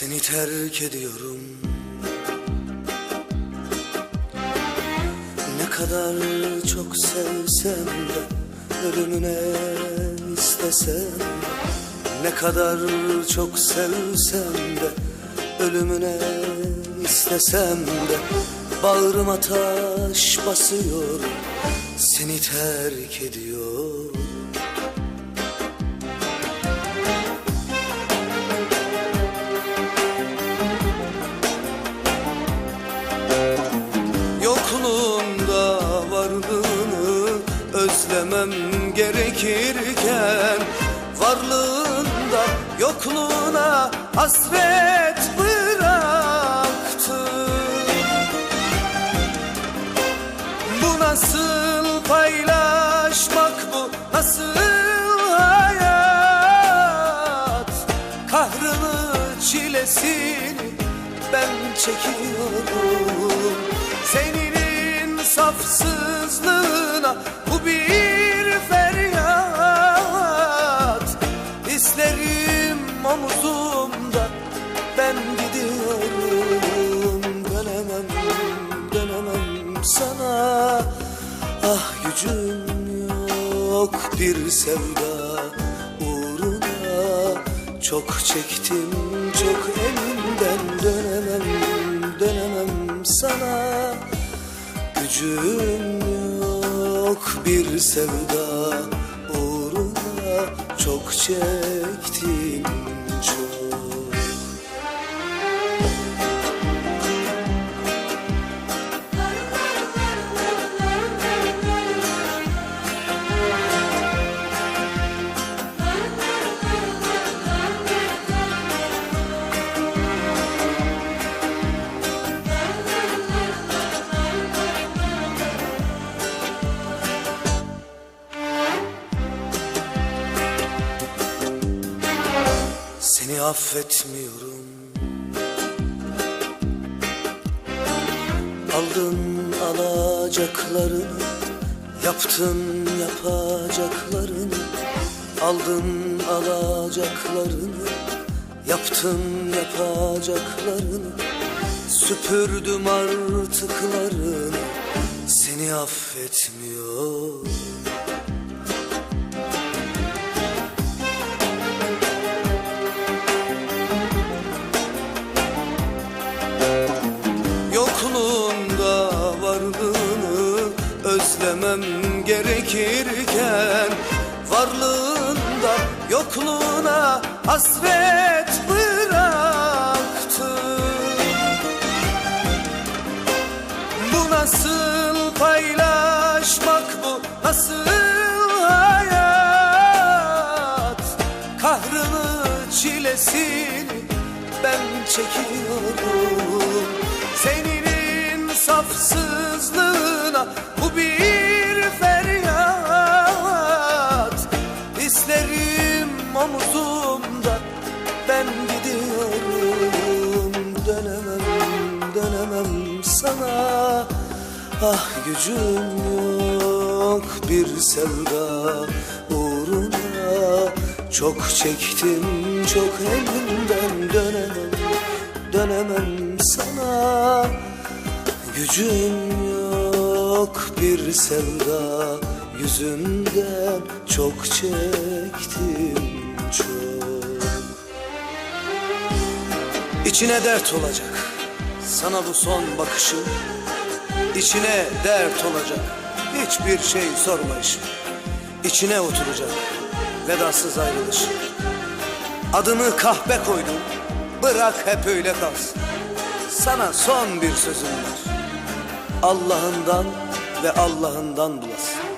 Seni terk ediyorum. Ne kadar çok sevsem de Ölümüne istesem Ne kadar çok sevsem de Ölümüne istesem de Bağrıma taş basıyor Seni terk ediyor özlemem gerekirken Varlığında yokluğuna hasret bıraktı Bu nasıl paylaşmak bu nasıl hayat? Kahrını çilesini ben çekiyorum. Senin insafsızlığına bu bir bir sevda uğruna. Çok çektim çok elimden dönemem dönemem sana. Gücüm yok bir sevda uğruna. Çok çektim affetmiyorum. Aldın alacaklarını Yaptın yapacaklarını. Aldın alacaklarını Yaptın yapacaklarını. Süpürdüm artıklarını. Seni affetmiyorum özlemem gerekirken Varlığında yokluğuna hasret bıraktı Bu nasıl paylaşmak bu nasıl hayat? Kahrını çilesini ben çekiyorum. Senin insafsızlığına bu bir Ah gücüm yok bir sevda uğruna. Çok çektim çok elimden dönemem Dönemem sana. Gücüm yok bir sevda yüzünden. Çok çektim çok. İçine dert olacak sana bu son bakışım İçine dert olacak. Hiçbir şey sormayışım İçine oturacak. Vedasız ayrılış. Adını kahpe koydum. Bırak hep öyle kalsın. Sana son bir sözüm var. Allah'ından ve Allah'ından bulasın